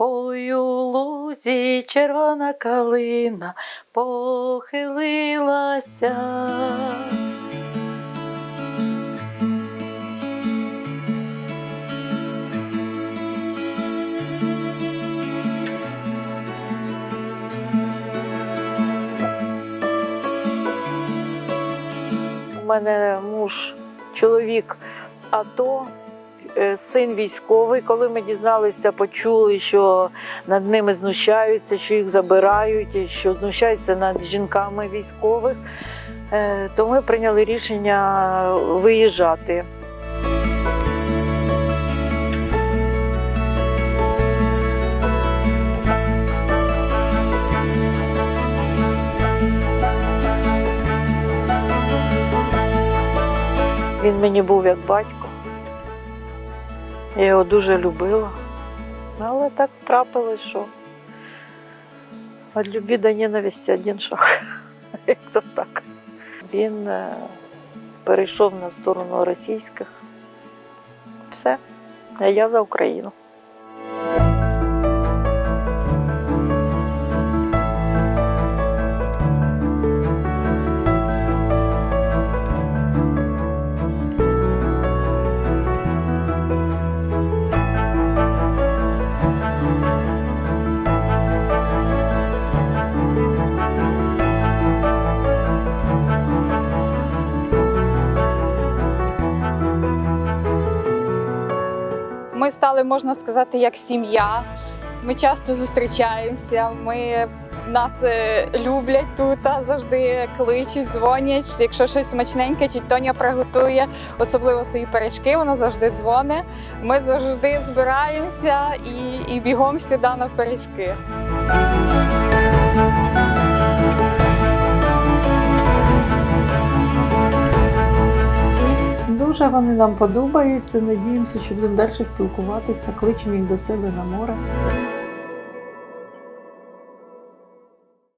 Ой у лузі червона калина похилилася. У мене муж, чоловік АТО, син військовий. Коли ми дізналися, почули, що над ними знущаються, що їх забирають, що знущаються над жінками військових, е, то ми прийняли рішення виїжджати. Він мені був як батько. Я його дуже любила. Але так трапилось, що від любві до ненависті один шаг. Як то так. Він е, перейшов на сторону російських. Все. А я за Україну. Стали, можна сказати, як сім'я. Ми часто зустрічаємося. Ми нас е, люблять тут, завжди кличуть, дзвонять. Якщо щось смачненьке, чи Тоня приготує, особливо свої пиріжки, вона завжди дзвонить. Ми завжди збираємося і, і бігом сюди на пиріжки. Дуже вони нам подобаються. Надіємося, що будемо далі спілкуватися, кличемо їх до себе на море.